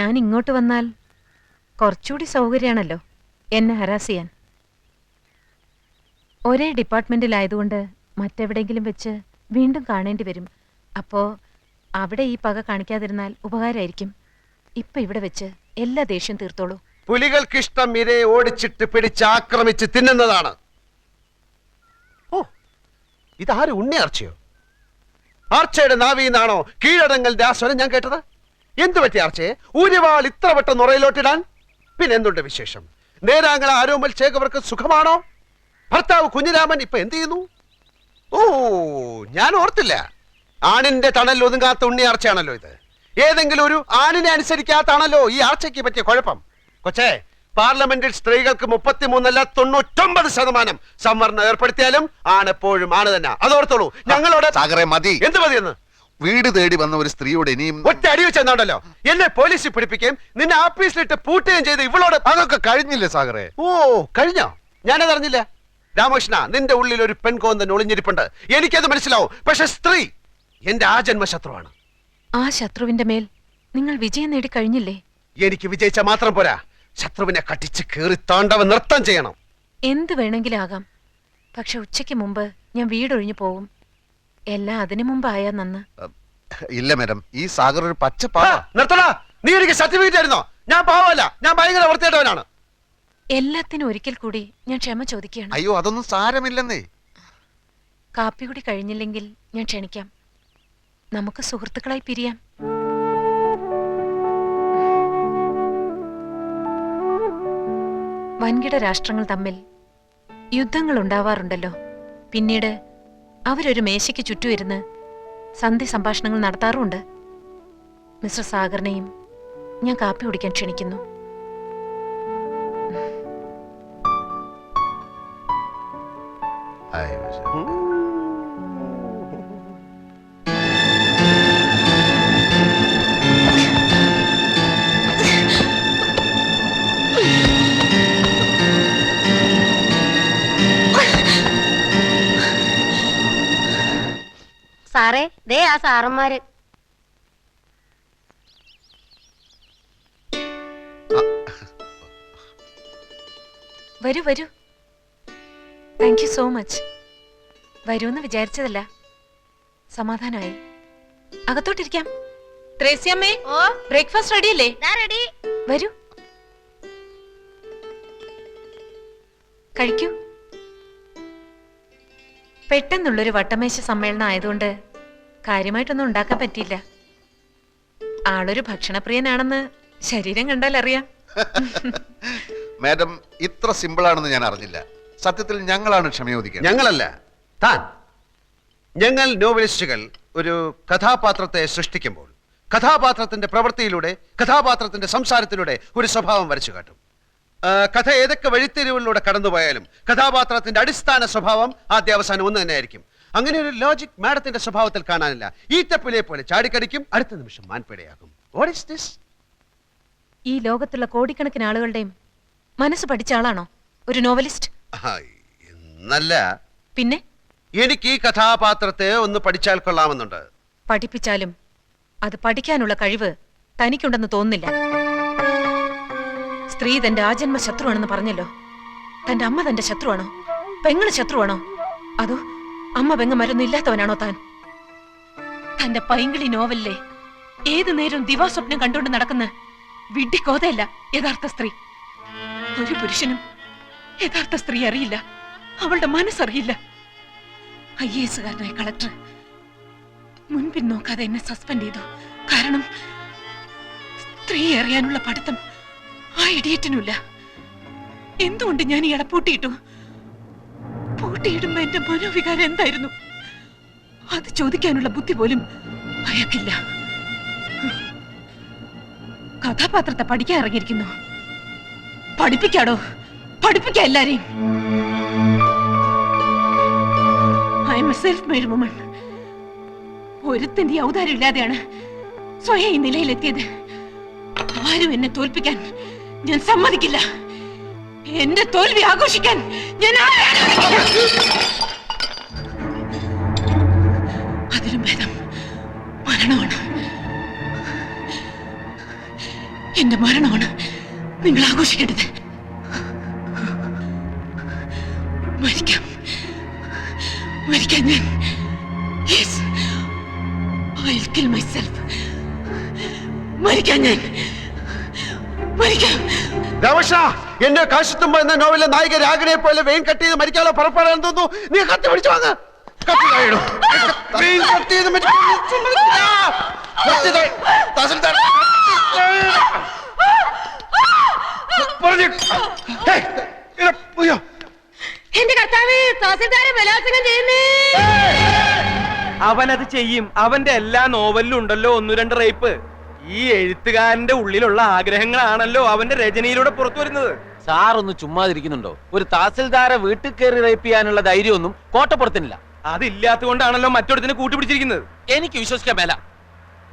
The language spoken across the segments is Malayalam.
ഞാൻ ഇങ്ങോട്ട് വന്നാൽ കുറച്ചുകൂടി സൗകര്യമാണല്ലോ എന്നെ ഹരാസ് ചെയ്യാൻ. ഒരേ ഡിപ്പാർട്ട്മെന്റിലായതുകൊണ്ട് മറ്റെവിടെയെങ്കിലും വെച്ച് വീണ്ടും കാണേണ്ടി വരും. അപ്പോൾ അവിടെ ഈ പക കാണിക്കാതിരുന്നാൽ ഉപകാരമായിരിക്കും. ഇപ്പൊ ഇവിടെ വെച്ച് എല്ലാ ദേഷ്യം തീർത്തോളൂ. പുലികൾക്കിഷ്ടം ഇരയെ ഓടിച്ചിട്ട് പിടിച്ച് ആക്രമിച്ച് തിന്നുന്നതാണ്. ഓ ഇതാര് ഉണ്ണി ആർച്ചയോ ആർച്ചയുടെ നാവിന്നാണോ കീഴടങ്ങലിന്റെ ദാസ്വരം ഞാൻ കേട്ടത്? എന്തു പറ്റി ആർച്ചയെ ഊരിവാൾ ഇത്ര വട്ടം നുറയിലോട്ടിടാൻ? പിന്നെ എന്തുണ്ട് വിശേഷം? നേരാങ്ങള ആരോമൽ ചേകവർക്ക് സുഖമാണോ? ഭർത്താവ് കുഞ്ഞിരാമൻ ഇപ്പൊ എന്ത് ചെയ്യുന്നു? ഓ ഞാൻ ഓർത്തില്ല. ആണിന്റെ തണൽ ഒതുങ്ങാത്ത ഉണ്ണി ആർച്ചയാണല്ലോ ഇത്. ഏതെങ്കിലും ഒരു ആണിനെ അനുസരിക്കാത്താണല്ലോ ഈ ആർച്ചയ്ക്ക് പറ്റിയ കുഴപ്പം. കൊച്ചേ പാർലമെന്റിൽ സ്ത്രീകൾക്ക് മുപ്പത്തിമൂന്നല്ല തൊണ്ണൂറ്റൊമ്പത് ശതമാനം സംവരണം ഏർപ്പെടുത്തിയാലും ആണെപ്പോഴും ആണ് തന്നെ. അതോർത്തോളൂ. ഞങ്ങളോട് മതി. എന്ത് മതിയെന്ന്? വീട് തേടി വന്ന ഒരു സ്ത്രീയോട് ഇനിയും ഒറ്റ അടി വെച്ചെന്നുണ്ടല്ലോ എന്നെ പോലീസിൽ പിടിപ്പിക്കുകയും നിന്നെ ആഫീസിലിട്ട് പൂട്ടുകയും ചെയ്ത് ഇവളോട് അതൊക്കെ കഴിഞ്ഞില്ലേ സാഗറെ? ഓ കഴിഞ്ഞോ? ഞാനതറിഞ്ഞില്ല രാമകൃഷ്ണ നിന്റെ ഉള്ളിൽ ഒരു പെൺകോന്തൻ ഒളിഞ്ഞിരിപ്പുണ്ട്. എനിക്കത് മനസ്സിലാവും. പക്ഷെ സ്ത്രീ എന്റെ ആ ജന്മശത്രുവാണ് ആ ശത്രുവിന്റെ മേൽ നിങ്ങൾ വിജയം നേടി കഴിഞ്ഞില്ലേ? എനിക്ക് വിജയിച്ച മാത്രം പോരാ. ശത്രുവിനെ കട്ടിച്ച് കീറി താണ്ടവ നൃത്തം ചെയ്യണം. എന്ത് വേണമെങ്കിലും ആകാം പക്ഷെ ഉച്ചയ്ക്ക് മുമ്പ് ഞാൻ വീടൊഴിഞ്ഞു പോവും. എല്ലാം അതിനു മുമ്പായാ നന്ന്. ഇല്ല മാഡം. ഈ സാഗർ ഒരു പച്ച പാവ നിർത്തടാ. നീ എനിക്ക് സർട്ടിഫിക്കറ്റ് ആയിരുന്നോ ഞാൻ പാവമല്ല. ഞാൻ ഭയങ്കര വൃത്തിയായിട്ടവനാണ് എല്ലാത്തിനും ഒരിക്കൽ കൂടി ഞാൻ ക്ഷമ ചോദിക്കുകയാണ്. അയ്യോ അതൊന്നും സാരമില്ലെന്നേ. കാപ്പി കൂടി കഴിഞ്ഞില്ലെങ്കിൽ ഞാൻ ക്ഷണിക്കാം. നമുക്ക് സുഹൃത്തുക്കളായി പിരിയാം. വൻകിട രാഷ്ട്രങ്ങൾ തമ്മിൽ യുദ്ധങ്ങൾ ഉണ്ടാവാറുണ്ടല്ലോ. പിന്നീട് അവരൊരു മേശയ്ക്ക് ചുറ്റും ഇരുന്ന് സന്ധി സംഭാഷണങ്ങൾ നടത്താറുമുണ്ട്. മിസ്റ്റർ സാഗറിനെയും ഞാൻ കാപ്പി കുടിക്കാൻ ക്ഷണിക്കുന്നു. അയ്യോ, ശരി. സാറേ ദേ ആ സാറന്മാര്. വരൂ വരൂ. താങ്ക് യു സോ മച്ച് വരുമെന്ന് വിചാരിച്ചതല്ല. സമാധാനമായി. അകത്തോട്ടിരിക്കാം. ത്രേസ്യമ്മേ ഓ? ബ്രേക്ക്ഫാസ്റ്റ് റെഡി റെഡിയല്ലേ റെഡി വരൂ. കഴിക്കൂ. പെട്ടെന്നുള്ളൊരു വട്ടമേശ സമ്മേളനം ആയതുകൊണ്ട് കാര്യമായിട്ടൊന്നും ഉണ്ടാക്കാൻ പറ്റിയില്ല. ആളൊരു ഭക്ഷണപ്രിയനാണെന്ന് ശരീരം കണ്ടാൽ അറിയാം. മാഡം ഇത്ര സിമ്പിൾ ആണെന്ന് ഞാൻ അറിഞ്ഞില്ല. സത്യത്തിൽ ഞങ്ങളാണ് ക്ഷമയോദിക്കുന്നത് ഞങ്ങളല്ല. താൻ. ഞങ്ങൾ നോവലിസ്റ്റുകൾ ഒരു കഥാപാത്രത്തെ സൃഷ്ടിക്കുമ്പോൾ കഥാപാത്രത്തിന്റെ പ്രവൃത്തിയിലൂടെ കഥാപാത്രത്തിന്റെ സംസാരത്തിലൂടെ ഒരു സ്വഭാവം വരച്ചു കാട്ടും. ആ, കഥ ഏതൊക്കെ വഴിത്തിരിവുകളിലൂടെ കടന്നുപോയാലും കഥാപാത്രത്തിന്റെ അടിസ്ഥാന സ്വഭാവം ആദ്യാവസാനം ഒന്ന് തന്നെയായിരിക്കും. അങ്ങനെ ഒരു ലോജിക് മാഡത്തിന്റെ സ്വഭാവത്തിൽ കാണാനില്ല. ഈറ്റപ്പിലെ പോലെ ചാടിക്കടിക്കും. അടുത്ത നിമിഷം മാൻപേടയാകും. വാട്ട് ഇസ് ദിസ് ഈ ലോകത്തുള്ള കോടിക്കണക്കിന് ആളുകളുടെയും മനസ്സ് പഠിച്ച ആളാണോ? ഒരു നോവലിസ്റ്റ്? എന്നല്ല പിന്നെ? എനിക്ക് ഈ കഥാപാത്രത്തെ ഒന്ന് പഠിച്ചാൽ കൊള്ളാമെന്നുണ്ട്. പഠിപ്പിച്ചാലും അത് പഠിക്കാനുള്ള കഴിവ് തനിക്കുണ്ടെന്ന് തോന്നുന്നില്ല. സ്ത്രീ തന്റെ ആജന്മ ശത്രുവാണെന്ന് പറഞ്ഞല്ലോ. തന്റെ അമ്മ തന്റെ ശത്രുവാണോ? പെങ്ങൾ ശത്രുവാണോ? അതോ അമ്മ പെങ്ങന്മാരൊന്നും ഇല്ലാത്തവനാണോ താൻ? തന്റെ പൈങ്കിളി നോവലിലെ ഏതു നേരം ദിവാസ്വപ്നം കണ്ടുകൊണ്ട് നടക്കുന്ന വിഡ്ഢിക്കോതയല്ല യഥാർത്ഥ സ്ത്രീ. ഒരു പുരുഷനും യഥാർത്ഥ സ്ത്രീ അറിയില്ല. അവളുടെ മനസ്സറിയില്ല. ഐ എ എസുകാരനായ കളക്ടർ മുൻപിൻ നോക്കാതെ എന്നെ സസ്പെൻഡ് ചെയ്തു. കാരണം സ്ത്രീ അറിയാനുള്ള പഠിത്തം ആ ഇടിയറ്റിനുമില്ല. എന്തുകൊണ്ട് ഞാൻ ഇയാളെ പൂട്ടിയിട്ടു? പൂട്ടിയിടുമ്പോ എന്റെ മനോവികാരം എന്തായിരുന്നു? അത് ചോദിക്കാനുള്ള ബുദ്ധി പോലും അയാൾക്കില്ല. കഥാപാത്രത്തെ പഠിക്കാൻ ഇറങ്ങിയിരിക്കുന്നു. പഠിപ്പിക്കാടോ? പഠിപ്പിക്ക എല്ലാരെയും. I a self made woman ഒരുത്തിന്റെ ഔദാര്യം ഇല്ലാതെയാണ് സ്വയം ഈ നിലയിലെത്തിയത്. ആരും എന്നെ തോൽപ്പിക്കാൻ ഞാൻ സമ്മതിക്കില്ല. എന്റെ തോൽവി ആഘോഷിക്കാൻ ഞാൻ. അതിലും ഭേദം മരണമാണ്. എന്റെ മരണമാണ് നിങ്ങൾ ആഘോഷിക്കേണ്ടത്. മരിക്കാം. മരിക്കാൻ ഞാൻ. യെസ് ഐ കിൽ മൈസെൽഫ് മരിക്കാൻ ഞാൻ. മരിക്കാം. എന്റെ കാശത്തുമ്പ എന്ന നോവലിലെ നായിക രാഗിനെ പോലെ വെയിൻ കട്ട് ചെയ്ത് മരിക്കാനുള്ള പുറപ്പെടാൻ തോന്നുന്നു നീ കത്തി പിടിച്ചു വാങ്ങ. എന്റെ കർത്താവേ തഹസിൽദാരെ ബലാത്സംഗം ചെയ്യുന്നേ. അവനത് ചെയ്യും. അവന്റെ എല്ലാ നോവലിലും ഉണ്ടല്ലോ ഒന്നു രണ്ട് റേപ്പ്. ഈ എഴുത്തുകാരന്റെ ഉള്ളിലുള്ള ആഗ്രഹങ്ങളാണല്ലോ അവന്റെ രചനയിലൂടെ പുറത്തു വരുന്നത്. സാർ ഒന്ന് ചുമ്മാതിരിക്കുന്നുണ്ടോ? ഒരു തഹസിൽദാരെ വീട്ടിൽ കയറി റേപ്പ് ചെയ്യാനുള്ള ധൈര്യമൊന്നും കോട്ടപ്പുറത്തിനില്ല. അതില്ലാത്ത കൊണ്ടാണല്ലോ മറ്റൊരുത്തിനെ കൂട്ടിപ്പിടിച്ചിരിക്കുന്നത്. എനിക്ക് വിശ്വസിക്കാൻ മേല.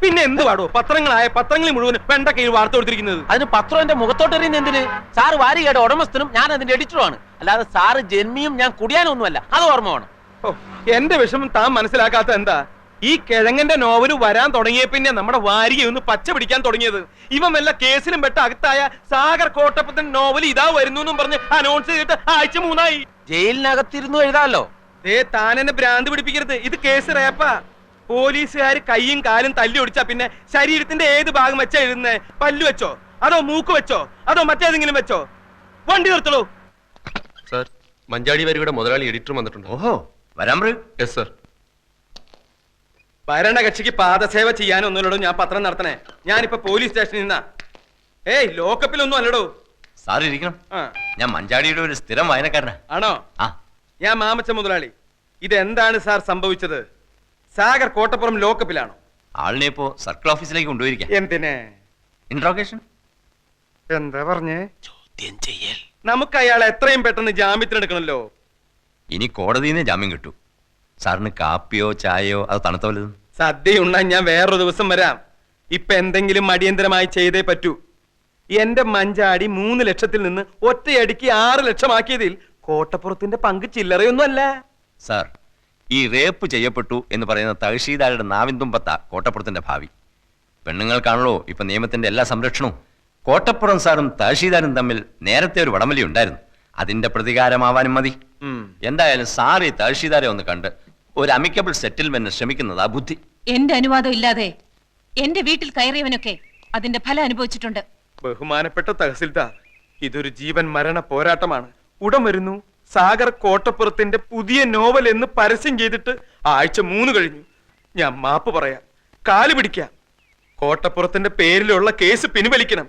പിന്നെ എന്ത് പാടോ? പത്രങ്ങളായ പത്രങ്ങളിൽ മുഴുവൻ വെണ്ട കയ്യിൽ വാർത്ത കൊടുത്തിരിക്കുന്നത്. അതിന് പത്രം എന്റെ മുഖത്തോട്ട് എറിയുന്ന എന്തിന്? സാർ വാരികയുടെ ഉടമസ്ഥനും ഞാൻ അതിന്റെ എഡിറ്ററുമാണ് അല്ലാതെ സാറ് ജന്മിയും ഞാൻ കുടിയാനൊന്നുമല്ല. അത് ഓർമ്മ വേണം. ഓ, എന്റെ വിഷമം താൻ മനസ്സിലാക്കാത്ത എന്താ? ഈ കിഴങ്ങന്റെ നോവൽ വരാൻ തുടങ്ങിയ പിന്നെ നമ്മുടെ വാരിക ഒന്ന് പച്ച പിടിക്കാൻ തുടങ്ങിയത്. ഇവൻ വല്ല കേസിലും പെട്ട അകത്തായ സാഗർ കോട്ടപ്പത്തൻ നോവൽ ഇതാ വരുന്നു എന്നും പറഞ്ഞ് അനൗൺസ് ചെയ്തിട്ട് ആഴ്ച മൂന്നായി. ജയിലിനകത്തിരുന്നു എഴുതാമല്ലോ ദേ താൻ എന്നെ ഭ്രാന്ത് പിടിപ്പിക്കരുത്. ഇത് കേസ് റേപ്പാ. പോലീസുകാർ കൈയും കാലും തല്ലി ഒടിച്ചാ പിന്നെ ശരീരത്തിന്റെ ഏത് ഭാഗം വെച്ചാ എഴുതുന്നേ? പല്ലു വെച്ചോ? അതോ മൂക്ക് വെച്ചോ? അതോ മറ്റേതെങ്കിലും വെച്ചോ? വണ്ടി നിർത്തളൂ സാർ മഞ്ചാടി വരിയുടെ മുതലാളി എഡിറ്റർ വന്നിട്ടുണ്ട്. ഓഹോ വരാം എസ് യെസ് സർ ഭരണകക്ഷിക്ക് പാദസേവ ചെയ്യാനൊന്നുമല്ലടോ ഞാൻ പത്രം നടത്തണേ. ഞാനിപ്പോ പോലീസ് സ്റ്റേഷനിൽ നിന്നാ. ഏയ് ലോക്കപ്പിലൊന്നും അല്ലടോ. സാർ ഇരിക്കണം. ആ. ഞാൻ മഞ്ചാടിയുടെ ഒരു സ്ഥിരം വായനക്കാരനാ. ആണോ? ആ. ഞാൻ മാമച്ച മുതലാളി. ഇതെന്താണ് സാർ സംഭവിച്ചത്? സാഗർ കോട്ടപ്പുറം ലോക്കപ്പിലാണോ? ആളിനെ ഇപ്പോ സർക്കിൾ ഓഫീസിലേക്ക് കൊണ്ടുപോയിരിക്കാം. എന്തിനെ? ഇൻട്രോഗേഷൻ എന്താ പറഞ്ഞേ? ചോദ്യം ചെയ്യൽ. നമുക്ക് അയാളെ എത്രയും പെട്ടെന്ന് ജാമ്യത്തിനെടുക്കണല്ലോ. ഇനി കോടതിയിൽ നിന്ന് ജാമ്യം കിട്ടൂ. സാറിന് കാപ്പിയോ ചായയോ അത് തണുത്ത വല്ലതും? സദ്യ ഉണ്ണാൻ ഞാൻ വേറൊരു ദിവസം വരാം. ഇപ്പൊ എന്തെങ്കിലും അടിയന്തരമായി ചെയ്തേ പറ്റൂ. എന്റെ മഞ്ചാടി മൂന്ന് ലക്ഷത്തിൽ നിന്ന് ഒറ്റയടിക്ക് ആറ് ലക്ഷമാക്കിയതിൽ കോട്ടപ്പുറത്തിന്റെ പങ്ക് ചില്ലറയൊന്നും അല്ല സാർ ഈ റേപ്പ് ചെയ്യപ്പെട്ടു എന്ന് പറയുന്ന തഹശീദാരുടെ നാവിന്തുമ്പത്ത കോട്ടപ്പുറത്തിന്റെ ഭാവി. പെണ്ണുങ്ങൾക്കാണല്ലോ ഇപ്പൊ നിയമത്തിന്റെ എല്ലാ സംരക്ഷണവും. കോട്ടപ്പുറം സാറും തഹശീദാരും തമ്മിൽ നേരത്തെ ഒരു വടമലി ഉണ്ടായിരുന്നു. അതിന്റെ പ്രതികാരമാവാനും മതി. എന്തായാലും സാർ ഈ തഹശീദാരെ ഒന്ന് കണ്ട് ഒരു അമിക്കബിൾ സെറ്റിൽമെന്റ് ശ്രമിക്കുന്നതാ ബുദ്ധി. എന്റെ അനുവാദം ഇല്ലാതെ എന്റെ വീട്ടിൽ കയറിയവനൊക്കെ അതിന്റെ ഫലം അനുഭവിച്ചിട്ടുണ്ട്. ബഹുമാനപ്പെട്ട തഹസിൽദാർ ഇതൊരു ജീവൻ മരണ പോരാട്ടമാണ്. ഉടൻ വരുന്നു. സാഗർ കോട്ടപ്പുറത്തിന്റെ പുതിയ നോവൽ എന്ന് പരസ്യം ചെയ്തിട്ട് ആഴ്ച മൂന്ന് കഴിഞ്ഞു. ഞാൻ മാപ്പ് പറയാം. കാൽ പിടിക്കാം. കോട്ടപ്പുറത്തിന്റെ പേരിലുള്ള കേസ് പിൻവലിക്കണം.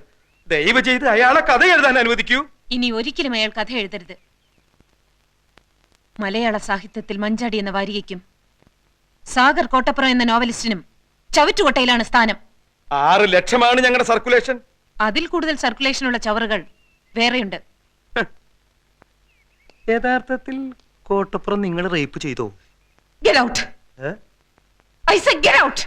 ദയവ് ചെയ്ത് അയാളെ കഥ എഴുതാൻ അനുവദിക്കൂ. ഇനി ഒരിക്കലും അയാൾ കഥ എഴുതരുത്. മലയാള സാഹിത്യത്തിൽ മഞ്ചാടി എന്ന വാരികയ്ക്കും സാഗർ കോട്ടപ്പുറം എന്ന നോവലിസ്റ്റിനും ചവിറ്റുകൊട്ടയിലാണ് സ്ഥാനം. ആറ് ലക്ഷമാണ് ഞങ്ങളുടെ സർക്കുലേഷൻ. അതിൽ കൂടുതൽ സർക്കുലേഷൻ ഉള്ള ചവറുകൾ വേറെയുണ്ട്. യഥാർത്ഥത്തിൽ കോട്ടപ്പുറം നിങ്ങൾ റേപ്പ് ചെയ്തോ? Get out I say get out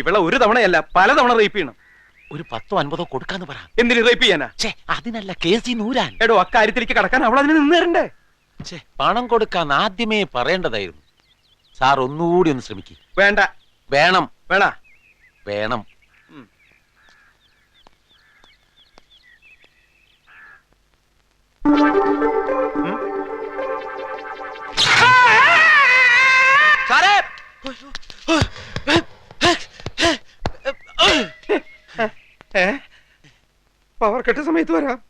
ഇവളെ ഒരു തവണയല്ല പല തവണ റേപ്പ് ചെയ്യണം. ഒരു പത്തോ അൻപതോ കൊടുക്കാന്ന് പറ. എന്തിന് റേപ്പ് ചെയ്യാനാ? ഛേ അതിനല്ല കേസി നൂരാൻ. എടോ അക്കാര്യത്തിലേക്ക് കടക്കാൻ അവൾ അതിന് നിന്നേരണ്ടേ? ചേ ഛേ പണം കൊടുക്കാൻ ആദ്യമേ പറയേണ്ടതായിരുന്നു. സാർ ഒന്നുകൂടി ഒന്ന് ശ്രമിക്ക്. വേണ്ട. വേണം. വേണ? വേണം. സാറേ പവർ കട്ട് സമയത്ത് വരാം.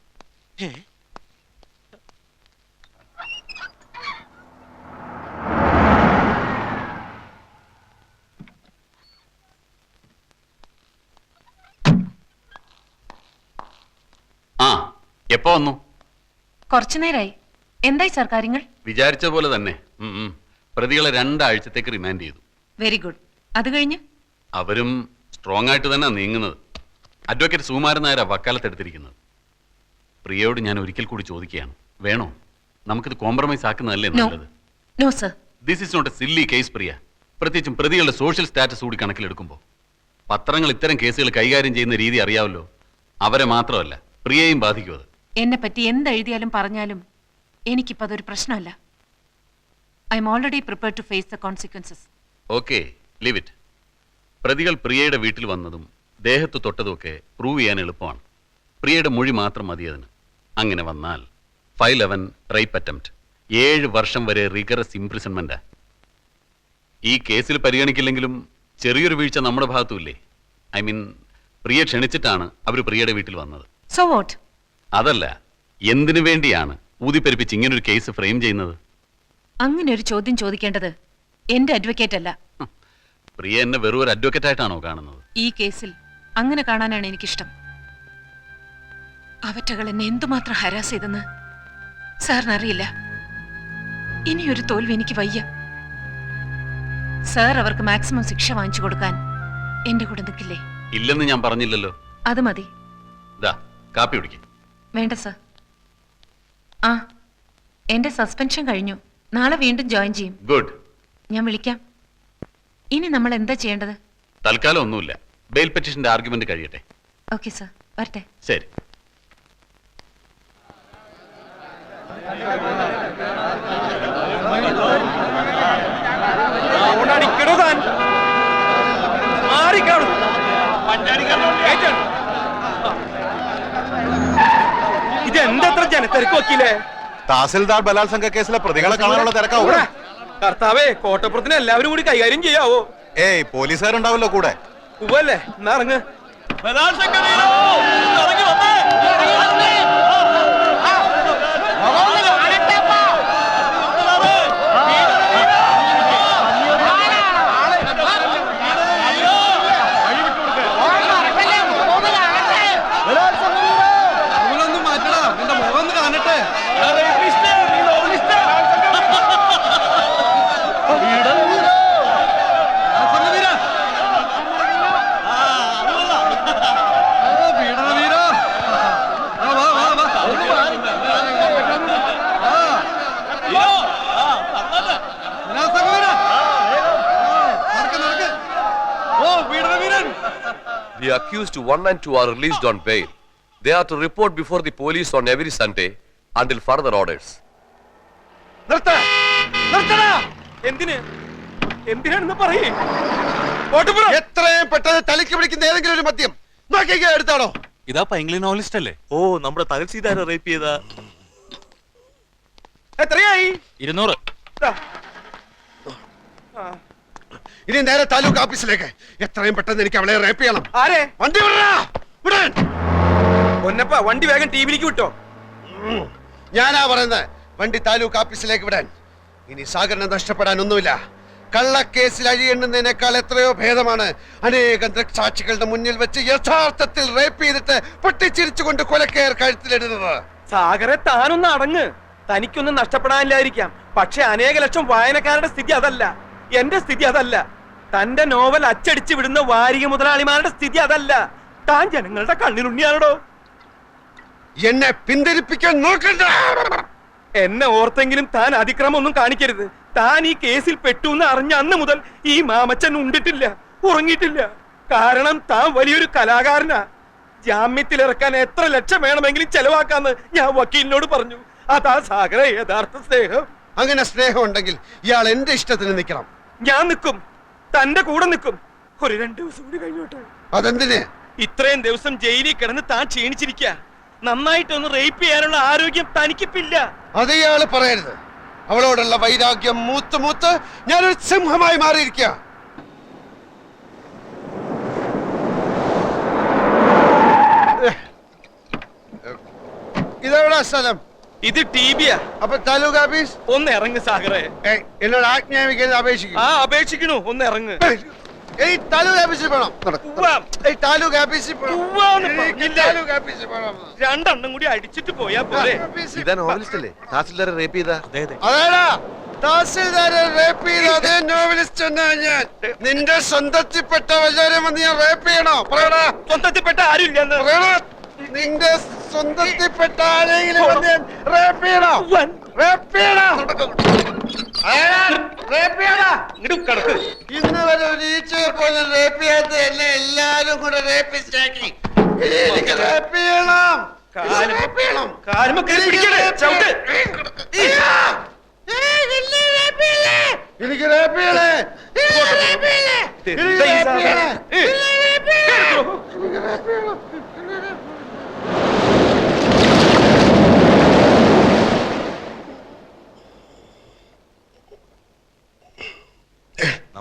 ആ എപ്പോ വന്നു? കുറച്ചു നേരായി. എന്തായി സാർ കാര്യങ്ങൾ? വിചാരിച്ച പോലെ തന്നെ. ഉം, ഉം. പ്രതികളെ രണ്ടാഴ്ചത്തേക്ക് റിമാൻഡ് ചെയ്തു. വെരി ഗുഡ് അത് കഴിഞ്ഞ്? അവരും സ്ട്രോങ് ആയിട്ട് തന്നെ നീങ്ങുന്നത്. അഡ്വക്കേറ്റ് സുകുമാരൻ നായരാ വക്കാലത്തെടുത്തിരിക്കുന്നത് പ്രിയയോട് ഞാൻ ഒരിക്കൽ കൂടി ചോദിക്കുകയാണ്. വേണോ? നമുക്കിത് കോംപ്രമൈസ് ആക്കുന്നതല്ലേ നല്ലത്? No sir this is not a silly case Priya. പ്രത്യേകിച്ചും പ്രതികളുടെ സോഷ്യൽ സ്റ്റാറ്റസ് കൂടി കണക്കിലെടുക്കുമ്പോൾ. പത്രങ്ങൾ ഇത്തരം കേസുകൾ കൈകാര്യം ചെയ്യുന്ന രീതി അറിയാവല്ലോ. അവരെ മാത്രമല്ല പ്രിയയും ബാധിക്കും അത്. എന്നെ പറ്റി എന്തെഴുതിയാലും പറഞ്ഞാലും എനിക്കിപ്പോ അതൊരു പ്രശ്നമല്ല. I am already prepare to face the consequences okay leave it പ്രതികൾ പ്രിയയുടെ വീട്ടിൽ വന്നതും ദേഹത്ത് തൊട്ടതുമൊക്കെ പ്രൂവ് ചെയ്യാൻ എളുപ്പമാണ്. പ്രിയയുടെ മൊഴി മാത്രം മതി അതിന്. അങ്ങനെ വന്നാൽ ഫൈവ് ലെവൻ റേപ്പ് അറ്റംപ്റ്റ് ഏഴ് വർഷം വരെ റിഗറസ് ഇംപ്രിസൺമെന്റാ ഈ കേസിൽ പരിഗണിക്കില്ലെങ്കിലും ചെറിയൊരു വീഴ്ച നമ്മുടെ ഭാഗത്തുമില്ലേ? ഐ മീൻ പ്രിയ ക്ഷണിച്ചിട്ടാണ് അവർ പ്രിയയുടെ വീട്ടിൽ വന്നത്. സോ വാട്ട് അതല്ല എന്തിനു വേണ്ടിയാണ് ഊതിപ്പെരുപ്പിച്ച് ഇങ്ങനൊരു കേസ് ഫ്രെയിം ചെയ്യുന്നത്? അങ്ങനെ ഒരു ചോദ്യം ചോദിക്കേണ്ടത് എന്റെ അഡ്വക്കേറ്റ് അല്ല. പ്രിയ എന്നെ വെറും ഒരു അഡ്വക്കേറ്റ് ആയിട്ടാണോ കാണുന്നത്? ഈ കേസിൽ അങ്ങനെ കാണാനാണ് എനിക്കിഷ്ടം. അവറ്റകൾ എന്നെ എന്തുമാത്രം ഹരാസ് ചെയ്തെന്ന് സാറിന് അറിയില്ല ഇനിയൊരു തോൽവി എനിക്ക് വയ്യ. സാർ അവർക്ക് മാക്സിമം ശിക്ഷ വാങ്ങിച്ചു കൊടുക്കാൻ എന്റെ കൂടെ നിൽക്കില്ലേ? ഇല്ലെന്ന് ഞാൻ പറഞ്ഞില്ലല്ലോ. അത് മതി. കാപ്പി കുടിക്കും. വേണ്ട സർ. ആ എന്റെ സസ്പെൻഷൻ കഴിഞ്ഞു. നാളെ വീണ്ടും ജോയിൻ ചെയ്യും. ഗുഡ്. ഞാൻ വിളിക്കാം. ഇനി നമ്മൾ എന്താ ചെയ്യേണ്ടത്? തൽക്കാലം ഒന്നുമില്ല. ബെയിൽ പെറ്റീഷന്റെ ആർഗ്യുമെന്റ് കഴിയട്ടെ. Okay sir. വരട്ടെ. ശരി. ഇതെന്തത്ര ജനത്തിരക്ക് വക്കീലേ? തഹസിൽദാർ ബലാത്സംഗ കേസിലെ പ്രതികളെ കാണാനുള്ള തിരക്കാവൂടെ കർത്താവേ കോട്ടപ്പുറത്തിന് എല്ലാവരും കൂടി കൈകാര്യം ചെയ്യാവോ? ഏയ് പോലീസുകാരുണ്ടാവല്ലോ കൂടെ. ഉവ്വല്ലേ എന്നാ ഇറങ്ങ്. Accused one and two are released on bail. They are to report before the police on every Sunday until further orders. നിർത്ത. നിർത്തടാ. എന്തിന്? എന്തിനാണെന്ന് പറയേ. എത്രയും പെട്ടെന്ന് തലയ്ക്ക് പിടിക്കുന്ന ഏതെങ്കിലും ഒരു മദ്യം. നോക്കിക്കോ എടുത്താണോ ഇതാ പൈംഗ്ലി നോവലിസ്റ്റ് അല്ലേ? ഓ നമ്മുടെ തഹസീൽദാരെ റേപ്പ് ചെയ്ത എത്രയായി? ഇരുന്നൂറ്. ഇനി നേരെ താലൂക്ക് ഓഫീസിലേക്ക് എത്രയും പെട്ടെന്ന് എനിക്ക് അവളെ റേപ്പ് ചെയ്യണം. ആരെ? വണ്ടി വിടാൻ. പൊന്നപ്പ വണ്ടി വേഗം ടി വിയിലേക്ക് വിട്ടോ. ഞാനാ പറയുന്നത് വണ്ടി താലൂക്ക് ഓഫീസിലേക്ക് വിടാൻ. ഇനി സാഗറിനെ നഷ്ടപ്പെടാൻ ഒന്നുമില്ല കള്ളക്കേസിൽ അഴിയെണ്ണുന്നതിനേക്കാൾ എത്രയോ ഭേദമാണ് അനേകം ദൃക്സാക്ഷികളുടെ മുന്നിൽ വെച്ച് യഥാർത്ഥത്തിൽ റേപ്പ് ചെയ്തിട്ട് പൊട്ടിച്ചിരിച്ചുകൊണ്ട് കൊലക്കയർ കഴുത്തിലിടുന്നത്. സാഗരെ താനൊന്ന് അടങ്ങ്. തനിക്കൊന്നും നഷ്ടപ്പെടാനില്ലായിരിക്കാം. പക്ഷെ അനേക ലക്ഷം വായനക്കാരുടെ സ്ഥിതി അതല്ല. എന്റെ സ്ഥിതി അതല്ല. തന്റെ നോവൽ അച്ചടിച്ചു വിടുന്ന വാരിക മുതലാളിമാരുടെ സ്ഥിതി അതല്ല. താൻ ജനങ്ങളുടെ കണ്ണിലുണ്ണിയാണോ എന്നെ പിന്തിരിപ്പിക്കാൻ നോക്കണ്ട. എന്നെ ഓർത്തെങ്കിലും താൻ അതിക്രമൊന്നും കാണിക്കരുത്. താൻ ഈ കേസിൽ പെട്ടു എന്ന് അറിഞ്ഞ അന്ന് മുതൽ ഈ മാമച്ചൻ ഉണ്ടിട്ടില്ല ഉറങ്ങിയിട്ടില്ല. കാരണം താൻ വലിയൊരു കലാകാരനാ. ജാമ്യത്തിലിറക്കാൻ എത്ര ലക്ഷം വേണമെങ്കിലും ചെലവാക്കാന്ന് ഞാൻ വക്കീലിനോട് പറഞ്ഞു. അതാ സാഗര യഥാർത്ഥ സ്നേഹം. അങ്ങനെ സ്നേഹം ഉണ്ടെങ്കിൽ ഇയാൾ എന്റെ ഇഷ്ടത്തിന് നിൽക്കണം. ഞാൻ നിൽക്കും. തന്റെ കൂടെ നിൽക്കും. ഒരു രണ്ടു ദിവസം കൂടി കഴിഞ്ഞോട്ടെ അതെന്തിന്? ഇത്രയും ദിവസം ജയിലിൽ കിടന്ന് താൻ ക്ഷീണിച്ചിരിക്ക. നന്നായിട്ടൊന്ന് റേപ്പ് ചെയ്യാനുള്ള ആരോഗ്യം തനിക്കിപ്പില്ല. അത് ഇയാൾ പറയരുത്. അവളോടുള്ള വൈരാഗ്യം മൂത്ത് മൂത്ത് ഞാനൊരു സിംഹമായി മാറിയിരിക്കുക ഇതെവിടാ സ്ഥലം? ഇത് ടി ബിയാ അപ്പൊ താലൂക്ക് ഓഫീസ്? ഒന്ന് ഇറങ്ങ് സാഗറേ. എന്നോട് ആജ്ഞാപിക്കുന്നത് അപേക്ഷിക്കും. ആ അപേക്ഷിക്കണു. ഒന്ന് ഇറങ്ങ്. ഈ താലൂക്ക് ഓഫീസിൽ പോണം. ഈ താലൂക്ക് ഓഫീസിൽ പോണം. രണ്ടെണ്ണം കൂടി അടിച്ചിട്ട് പോയാ പോലെ ഇതാ നോവലിസ്റ്റ് അല്ലേ തഹസിൽദാരെ റേപ്പ് ചെയ്താ? അതെ അതെ. അതേടാ തഹസിൽദാരെ റേപ്പ് ചെയ്ത? അതേ നോവലിസ്റ്റ് എന്നാ ഞാൻ. നിന്റെ സ്വന്തത്തിൽപ്പെട്ട വിചാരം വന്ന് ഞാൻ റേപ്പ് ചെയ്യണോ? പറയടാ. സ്വന്തത്തിൽപ്പെട്ട ആരും പറയടാ. നിന്റെ സ്വന്തത്തിൽപ്പെട്ട ആരെങ്കിലും വന്ന് റേപ്പ് ചെയ്യണോ. റേപ്പ് ചെയ്യണോ റേപ്പ് ചെയ്യണോ ഇന്ന് വരെ ഒരു ഈച്ചയെ പോലും റേപ്പ് ചെയ്യാത്ത എന്നെ എല്ലാരും കൂടെ റേപ്പിസ്റ്റാക്കി. ഇനി എനിക്ക് റേപ്പ് ചെയ്യണം റേപ്പ് റേപ്പ് ചെയ്യല്ലേ? എനിക്ക് rape ചെയ്യണേ. എനിക്ക് rape ചെയ്യണേ. എനിക്ക് rape ചെയ്യണേ.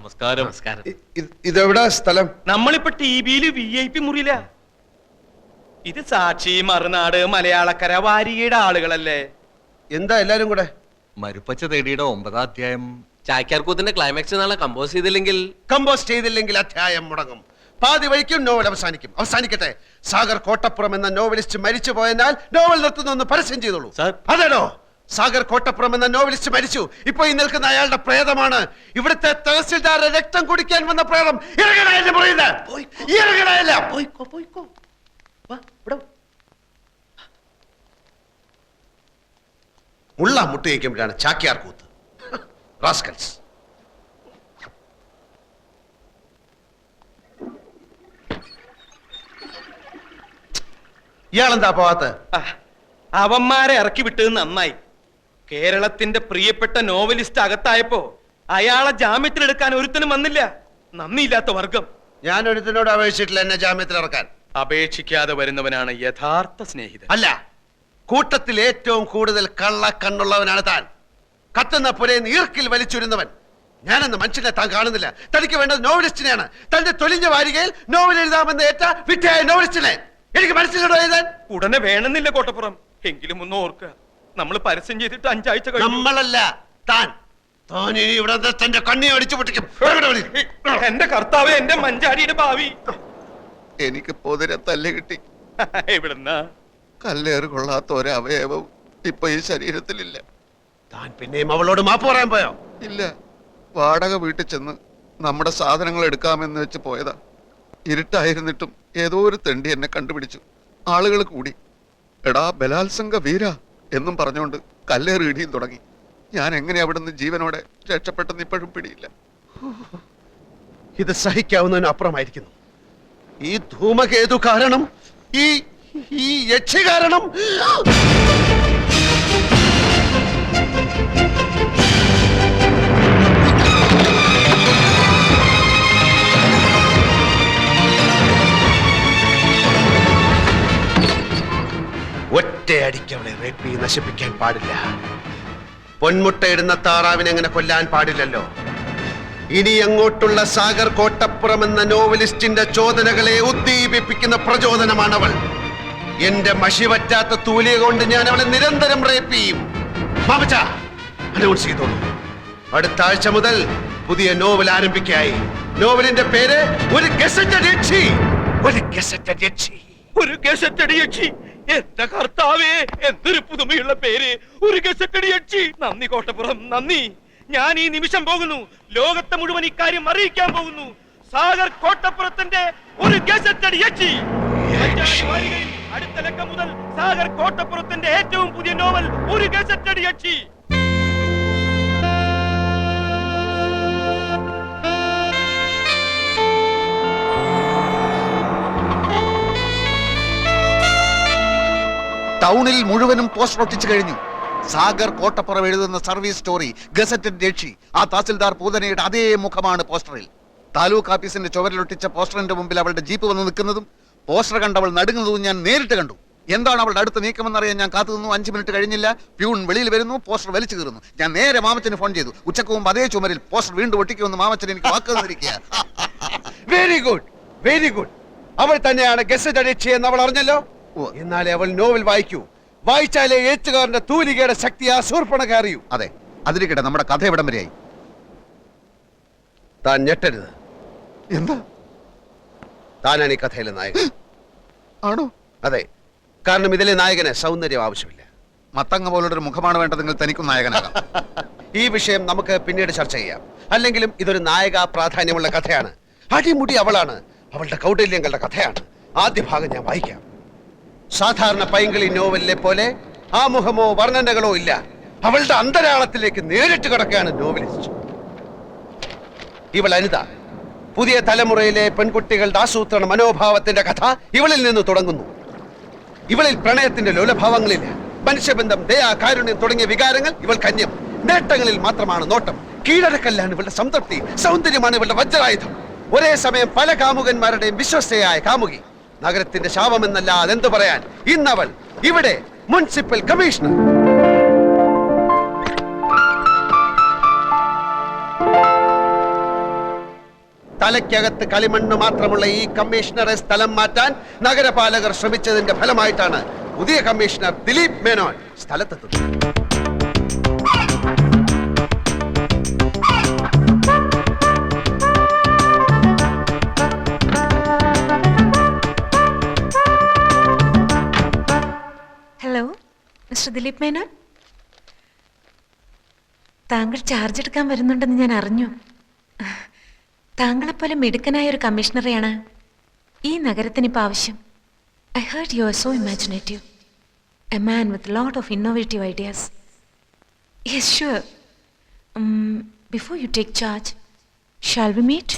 നമസ്കാരം. ഇത് ഇതെവിടാ സ്ഥലം? നമ്മളിപ്പോ ടി വിയിൽ വി ഐ പി മുറിയില. ഇത് സാക്ഷി മറുനാട് മലയാളക്കര വാരികയുടെ ആളുകളല്ലേ. എന്താ എല്ലാരും കൂടെ? മരുപ്പച്ച തേടിയുടെ ഒമ്പതാം അധ്യായം. ചാക്യാർകൂത്തിന്റെ ക്ലൈമാക്സ് നാളെ കമ്പോസ് ചെയ്തില്ലെങ്കിൽ? കമ്പോസ് ചെയ്തില്ലെങ്കിൽ അധ്യായം മുടങ്ങും. പാതി വഴിക്കും നോവൽ അവസാനിക്കും. അവസാനിക്കട്ടെ. സാഗർ കോട്ടപ്പുറം എന്ന നോവലിസ്റ്റ് മരിച്ചു പോയെന്നാൽ നോവൽ നിർത്തുന്നു പരസ്യം ചെയ്തോളൂ. സാർ. അതേടോ? സാഗർ കോട്ടപ്പുറം എന്ന നോവലിസ്റ്റ് മരിച്ചു. ഇപ്പൊ ഈ നിൽക്കുന്ന അയാളുടെ പ്രേതമാണ്. ഇവിടുത്തെ തഹസിൽദാരുടെ രക്തം കുടിക്കാൻ വന്ന പ്രേതം. ഇറങ്ങണയല്ലേ പറയുന്നത് ഇറങ്ങണയല്ല? മുള്ള മുട്ടുകയ്ക്കുമ്പോഴാണ് ചാക്യാർ കൂത്ത്. റാസ്കൽസ്. ഇയാളെന്താ പോവാത്ത? അവന്മാരെ ഇറക്കി വിട്ടത് നന്നായി. കേരളത്തിന്റെ പ്രിയപ്പെട്ട നോവലിസ്റ്റ് അകത്തായപ്പോ അയാളെ ജാമ്യത്തിലെടുക്കാൻ ഒരുത്തനും വന്നില്ല. നന്ദിയില്ലാത്ത വർഗം. ഞാൻ ഒരുത്തിനോട് അപേക്ഷിച്ചിട്ടില്ല എന്നെ ജാമ്യത്തിൽ ഇറക്കാൻ. അപേക്ഷിക്കാതെ വരുന്നവനാണ് യഥാർത്ഥ സ്നേഹിതൻ. അല്ല കൂട്ടത്തിൽ ഏറ്റവും കൂടുതൽ കള്ള കണ്ണുള്ളവനാണ് താൻ. കത്തുന്ന പുരേ നീർക്കിൽ വലിച്ചുരുന്നവൻ ഞാനെന്ന് മനുഷ്യനെ താൻ കാണുന്നില്ല. തനിക്ക് വേണ്ടത് നോവലിസ്റ്റിനെയാണ്. തന്റെ തൊലിഞ്ഞ വാരികയിൽ നോവൽ എഴുതാമെന്ന് ഏറ്റ വിറ്റയായ നോവലിസ്റ്റിനെ. എനിക്ക് മനസ്സിലോ എഴുതാൻ? ഉടനെ വേണമെന്നില്ല കോട്ടപ്പുറം. എങ്കിലും ഒന്ന് ഓർക്കുക. നമ്മൾ പരസ്യം ചെയ്തിട്ട് അഞ്ചാഴ്ച കഴിഞ്ഞു. നമ്മളല്ല. താൻ. താൻ ഇനി ഇവിടെ നിന്ന് തന്റെ കണ്ണി അടിച്ചു പൊട്ടിക്കും. എന്റെ കർത്താവ് എന്റെ മഞ്ചാടിയുടെ ഭാവി. എനിക്ക് പൊതിരെ തല്ല് കിട്ടി. എവിടെന്നാ? കല്ലേറ് കൊള്ളാത്ത ഒരവയവം ഇപ്പൊ ഈ ശരീരത്തിലില്ല. താൻ പിന്നെയും അവളോട് മാപ്പ് പറയാൻ പോയോ? ഇല്ല. വാടക വീട്ടിൽ ചെന്ന് നമ്മുടെ സാധനങ്ങൾ എടുക്കാമെന്ന് വെച്ച് പോയതാ. ഇരുട്ടായിരുന്നിട്ടും ഏതോ ഒരു തെണ്ടി എന്നെ കണ്ടുപിടിച്ചു. ആളുകൾ കൂടി. എടാ ബലാത്സംഗ വീര. എന്നും പറഞ്ഞുകൊണ്ട് കല്ലേറ് ഇടിയും തുടങ്ങി. ഞാൻ എങ്ങനെ അവിടുന്ന് ജീവനോടെ രക്ഷപ്പെട്ടെന്ന് ഇപ്പോഴും പിടിയില്ല. ഇത് സഹിക്കാവുന്നതിനപ്പുറമായിരിക്കുന്നു ഈ ധൂമകേതു കാരണം ഈ ഈ യക്ഷി കാരണം. ഒറ്റയടിക്ക് അവളെ റേപ്പ് ചെയ്ത് നശിപ്പിക്കാൻ പാടില്ല. പൊന്മുട്ടയിടുന്ന താറാവിനെ അങ്ങനെ കൊല്ലാൻ പാടില്ലല്ലോ. ഇനി അങ്ങോട്ടുള്ള സാഗർ കോട്ടപ്പുറം എന്ന നോവലിസ്റ്റിന്റെ ചോദനകളെ ഉദ്ദീപിപ്പിക്കുന്ന പ്രചോദനമാണവൾ. എന്റെ മഷി പറ്റാത്ത തൂലിക കൊണ്ട് ഞാൻ അവളെ നിരന്തരം റേപ്പ് ചെയ്യും. ചെയ്തോളൂ. അടുത്ത ആഴ്ച മുതൽ പുതിയ നോവൽ ആരംഭിക്കായി. നോവലിന്റെ പേര് ഒരു ഗസറ്റഡ് യക്ഷി. ഒരു ഗസറ്റഡ് യക്ഷി. ഒരു ഗസറ്റടി എന്റെ കർത്താവേ എന്തൊരു പുതുമയുള്ള പേര്. ഒരു ഗസറ്റടി നന്ദി കോട്ടപ്പുറം നന്ദി. ഞാൻ ഈ നിമിഷം പോകുന്നു. ലോകത്തെ മുഴുവൻ ഇക്കാര്യം അറിയിക്കാൻ പോകുന്നു. സാഗർ കോട്ടപ്പുറത്തിന്റെ ഒരു ഗസറ്റടി അടുത്ത ലക്കം മുതൽ സാഗർ കോട്ടപ്പുറത്തിന്റെ ഏറ്റവും പുതിയ നോവൽ ഒരു ഗസറ്റടി ടൗണിൽ മുഴുവനും പോസ്റ്റർ ഒട്ടിച്ചു കഴിഞ്ഞു. സാഗർ കോട്ടപ്പുറം എഴുതുന്ന സർവീസ് സ്റ്റോറി ഗസറ്റഡ് രക്ഷി ആ തഹസിൽദാർ പൂതനയുടെ അതേ മുഖമാണ് പോസ്റ്ററിൽ. താലൂക്ക് ഓഫീസിന്റെ ചുവരിലൊട്ടിച്ച പോസ്റ്ററിന്റെ മുമ്പിൽ അവളുടെ ജീപ്പ് വന്ന് നിൽക്കുന്നതും പോസ്റ്റർ കണ്ടവൾ നടുങ്ങുന്നതും ഞാൻ നേരിട്ട് കണ്ടു. എന്താണ് അവളുടെ അടുത്ത നീക്കമെന്നറിയാൻ ഞാൻ കാത്തു നിന്നു അഞ്ച് മിനിറ്റ് കഴിഞ്ഞില്ല. പ്യൂൺ വെളിയിൽ വരുന്നു പോസ്റ്റർ വലിച്ചു കീറുന്നു. ഞാൻ നേരെ മാമച്ചന് ഫോൺ ചെയ്തു. ഉച്ചയ്ക്ക് അതേ ചുമരിൽ പോസ്റ്റർ വീണ്ടും ഒട്ടിക്കുമെന്ന് മാമച്ചൻ എനിക്ക് വാക്ക് തന്നിരിക്കുക വെരി ഗുഡ് വെരി ഗുഡ് അവൾ തന്നെയാണ് ഗസറ്റ് അടിച്ചെന്ന് അവൾ അറിഞ്ഞല്ലോ. എന്നാലേ അവൾ നോവൽ വായിക്കൂ. വായിച്ചാലേ എഴുത്തുകാരന്റെ തൂലികയുടെ ശക്തി ആ സൂർപ്പണക അറിയൂ അതെ അതിരിക്കട്ടെ നമ്മുടെ കഥ എവിടം വരെയായി? താൻ ഞെട്ടരുത്. എന്താ? താനാണ് ഈ കഥയിലെ നായകൻ. ആണോ? അതെ കാരണം ഇതിലെ നായകന് സൗന്ദര്യം ആവശ്യമില്ല. മത്തങ്ങ പോലുള്ളൊരു മുഖമാണ് വേണ്ടതെങ്കിൽ തനിക്കും നായകനാകാം. ഈ വിഷയം നമുക്ക് പിന്നീട് ചർച്ച ചെയ്യാം. അല്ലെങ്കിലും ഇതൊരു നായക പ്രാധാന്യമുള്ള കഥയാണ്. അടിമുടി അവളാണ്. അവളുടെ കൗടല്യങ്ങളുടെ കഥയാണ്. ആദ്യ ഭാഗം ഞാൻ വായിക്കാം. സാധാരണ പൈങ്കിളി നോവലിലെ പോലെ ആമുഖമോ വർണനകളോ ഇല്ല. അവളുടെ അന്തരാളത്തിലേക്ക് നേരിട്ട് കിടക്കുകയാണ് നോവലിസ്റ്റ്. ഇവൾ അനിത. പുതിയ തലമുറയിലെ പെൺകുട്ടികളുടെ ആസൂത്രണ മനോഭാവത്തിന്റെ കഥ ഇവളിൽ നിന്ന് തുടങ്ങുന്നു. ഇവളിൽ പ്രണയത്തിന്റെ ലോലഭാവങ്ങളില്ല. മനുഷ്യബന്ധം ദയാ കാരുണ്യം തുടങ്ങിയ വികാരങ്ങൾ ഇവൾ കന്യം. നേട്ടങ്ങളിൽ മാത്രമാണ് നോട്ടം. കീഴടക്കല്ലാണ് ഇവളുടെ സംതൃപ്തി. സൗന്ദര്യമാണ് ഇവളുടെ വജ്രായുധം. ഒരേ സമയം പല കാമുകന്മാരുടെയും വിശ്വസ്തയായ കാമുകി. നഗരത്തിന്റെ ശാപമെന്നല്ലാതെ എന്തു പറയാൻ? ഇന്നവൾ ഇവിടെ മുനിസിപ്പൽ കമ്മീഷണർ. തലയ്ക്കകത്ത് കളിമണ്ണ് മാത്രമുള്ള ഈ കമ്മീഷണറെ സ്ഥലം മാറ്റാൻ നഗരപാലകർ ശ്രമിച്ചതിന്റെ ഫലമായിട്ടാണ് പുതിയ കമ്മീഷണർ ദിലീപ് മേനോൻ സ്ഥലത്തെത്തുന്നത്. ദിലീപ് മേനോൻ? താങ്കൾ ചാർജ് എടുക്കാൻ വരുന്നുണ്ടെന്ന് ഞാൻ അറിഞ്ഞു. താങ്കളെപ്പോലെ മിടുക്കനായ ഒരു കമ്മീഷണറെയാണ് ഈ നഗരത്തിന് ഇപ്പോൾ ആവശ്യം. I heard you are so imaginative a man with lot of innovative ideas yes sure before you take charge shall we meet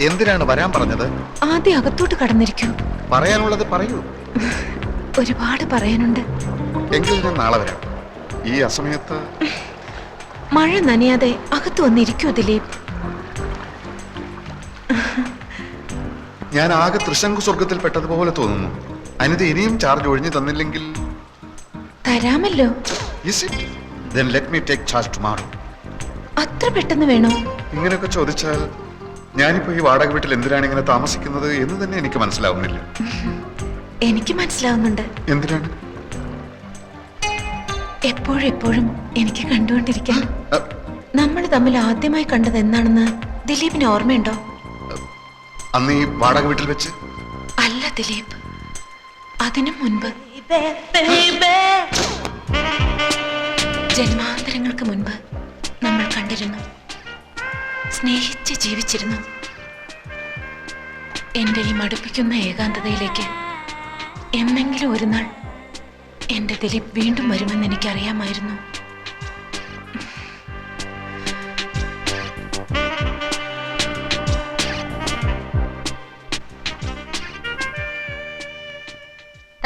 എന്തിനാണ് വരാൻ പറഞ്ഞത്? ആദ്യം അകത്തോട്ട് കടന്നിരിക്കൂ. പറയാനുള്ളത് പറയൂ. ഒരുപാട് പറയാനുണ്ട്. എങ്കിൽ ഞാൻ നാളെ വരാം. ഈ അസമയത്ത് മഴ നനയാതെ അകത്ത് വന്നിരിക്കൂ ദിലീപ്. ഞാൻ ആകെ തൃശങ്കു സ്വർഗത്തിൽ പെട്ടതുപോലെ തോന്നുന്നു. അനിത ഇനിയും ചാർജ് ഒഴിഞ്ഞു തന്നില്ലെങ്കിൽ തരാമല്ലോ. Is it Then let me take charge tomorrow. അത്ര പെട്ടെന്ന് വേണോ? ഇങ്ങനെയൊക്കെ ചോദിച്ചാൽ ഞാനിപ്പോ ഈ വാടക വീട്ടിൽ എന്തിനാണ് ഇങ്ങനെ താമസിക്കുന്നത് എന്ന് തന്നെ എനിക്ക് മനസ്സിലാവുന്നില്ല. എനിക്ക് മനസ്സിലാവുന്നുണ്ട്. എന്തിനാണ്? എപ്പോഴും എപ്പോഴും എനിക്ക് കണ്ടുകൊണ്ടിരിക്കാൻ. നമ്മൾ തമ്മിൽ ആദ്യമായി കണ്ടത് എന്നാണെന്ന് ദിലീപിന് ഓർമ്മയുണ്ടോ? അന്ന് ഈ വാടക വീട്ടിൽ വെച്ച്? അല്ല ദിലീപ്. അതിനു മുൻപ്. ജന്മാന്തരങ്ങൾക്ക് മുൻപ്. കണ്ടിരുന്നു സ്നേഹിച്ച് ജീവിച്ചിരുന്നു എന്റെ ഈ മടുപ്പിക്കുന്ന ഏകാന്തതയിലേക്ക് എന്നെങ്കിലും ഒരു നാൾ എന്റെ ദിലീപ് വീണ്ടും വരുമെന്ന് എനിക്കറിയാമായിരുന്നു.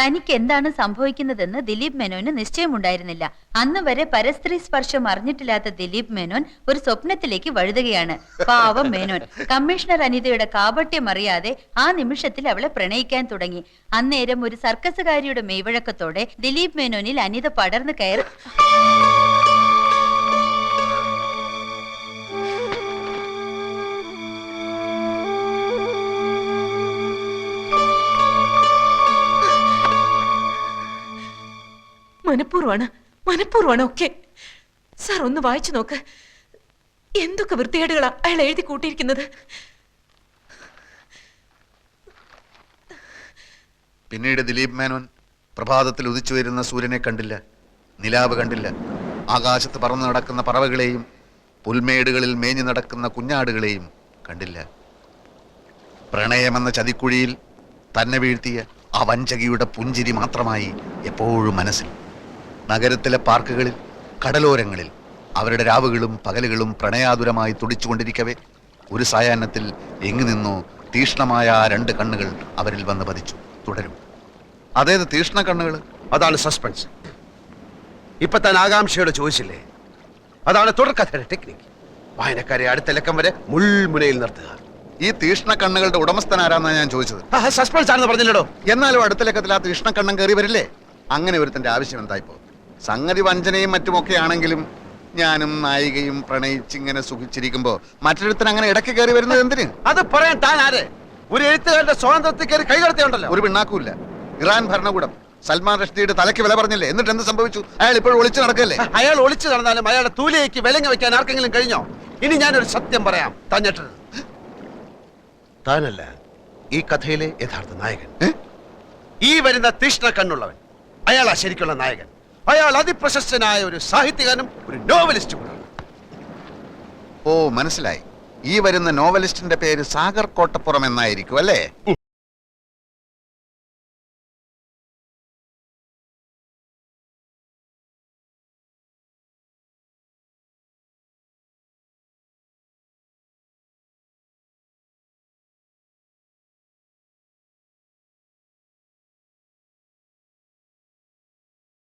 തനിക്ക് എന്താണ് സംഭവിക്കുന്നതെന്ന് ദിലീപ് മേനോന് നിശ്ചയമുണ്ടായിരുന്നില്ല. അന്ന് വരെ പരസ്ത്രീ സ്പർശം അറിഞ്ഞിട്ടില്ലാത്ത ദിലീപ് മേനോൻ ഒരു സ്വപ്നത്തിലേക്ക് വഴുതുകയാണ്. പാവം മേനോൻ. കമ്മീഷണർ അനിതയുടെ കാപട്യം അറിയാതെ ആ നിമിഷത്തിൽ അവളെ പ്രണയിക്കാൻ തുടങ്ങി. അന്നേരം ഒരു സർക്കസുകാരിയുടെ മെയ്വഴക്കത്തോടെ ദിലീപ് മേനോനിൽ അനിത പടർന്നു കയറി മനഃപൂർവമാണ് മനഃപൂർവമാണ് ഒക്കെ. സാർ ഒന്ന് വായിച്ചു നോക്ക്. എന്തൊക്കെ വൃത്തികേടുകളാ അയാൾ എഴുതി കൂട്ടിയിരിക്കുന്നത്? പിന്നീട് ദിലീപ് മേനോൻ പ്രഭാതത്തിൽ ഉദിച്ചു വരുന്ന സൂര്യനെ കണ്ടില്ല നിലാവ് കണ്ടില്ല. ആകാശത്ത് പറന്നു നടക്കുന്ന പറവകളെയും പുൽമേടുകളിൽ മേഞ്ഞു നടക്കുന്ന കുഞ്ഞാടുകളെയും കണ്ടില്ല. പ്രണയമെന്ന ചതിക്കുഴിയിൽ തന്നെ വീഴ്ത്തിയ ആ വഞ്ചകിയുടെ പുഞ്ചിരി മാത്രമായി എപ്പോഴും മനസ്സിൽ നഗരത്തിലെ പാർക്കുകളിൽ കടലോരങ്ങളിൽ അവരുടെ രാവുകളും പകലുകളും പ്രണയാതുരമായി തുടിച്ചുകൊണ്ടിരിക്കവേ ഒരു സായാഹ്നത്തിൽ എങ്ങു നിന്നോ തീഷ്ണമായ ആ രണ്ട് കണ്ണുകൾ അവരിൽ വന്ന് പതിച്ചു. തുടരും. അതേത് തീഷ്ണ കണ്ണുകൾ അതാണ് സസ്പെൻസ് ഇപ്പൊ താൻ ആകാംക്ഷയോട് ചോദിച്ചില്ലേ? അതാണ് തുടർക്കഥയുടെ ടെക്നിക്ക് വായനക്കാരെ അടുത്ത ലക്കം വരെ മുൾമുനയിൽ നിർത്തുക. ഈ തീഷ്ണ കണ്ണുകളുടെ ഉടമസ്ഥൻ ആരാന്നാണ് ഞാൻ ചോദിച്ചത്? സസ്പെൻസ് ആണെന്ന് പറഞ്ഞില്ലടോ. എന്നാലും അടുത്ത ലക്കത്തിൽ ആ തീഷ്ണ കണ്ണം കയറി വരില്ലേ? അങ്ങനെ ഒരുത്തന്റെ ആവശ്യം എന്തായിപ്പോ? സംഗതി വഞ്ചനയും മറ്റുമൊക്കെ ആണെങ്കിലും ഞാനും നായികയും പ്രണയിച്ചിങ്ങനെ സുഖിച്ചിരിക്കുമ്പോ മറ്റൊരുത്തൻ അങ്ങനെ ഇടയ്ക്ക് കയറി വരുന്നത് എന്തിന്? അത് പറയാൻ താൻ ആരെ? ഒരു എഴുത്തുകാരുടെ സ്വാതന്ത്ര്യത്തിൽ കയറി കൈകടത്തിയുണ്ടല്ലോ ഒരു പിണ്ണാക്കൂല്ല. ഇറാൻ ഭരണകൂടം. സൽമാൻ റഷ്ദിയുടെ തലയ്ക്ക് വില പറഞ്ഞില്ലേ? എന്നിട്ട് എന്ത് സംഭവിച്ചു? അയാൾ ഇപ്പോൾ ഒളിച്ചു നടക്കല്ലേ അയാൾ ഒളിച്ചു നടന്നാലും അയാളുടെ തൂലിയേക്ക് വിലങ്ങ വെക്കാൻ ആർക്കെങ്കിലും കഴിഞ്ഞോ? ഇനി ഞാനൊരു സത്യം പറയാം. തന്നിട്ട് താനല്ല ഈ കഥയിലെ യഥാർത്ഥ നായകൻ. ഈ വരുന്ന തീഷ്ണ കണ്ണുള്ളവൻ. അയാളാ ശരിക്കുള്ള നായകൻ. അയാൾ അതിപ്രശസ്തനായ ഒരു സാഹിത്യകാരനും ഒരു നോവലിസ്റ്റും കൂടാണ് ഓ മനസ്സിലായി. ഈ വരുന്ന നോവലിസ്റ്റിന്റെ പേര് സാഗർ കോട്ടപ്പുറം എന്നായിരിക്കും അല്ലേ?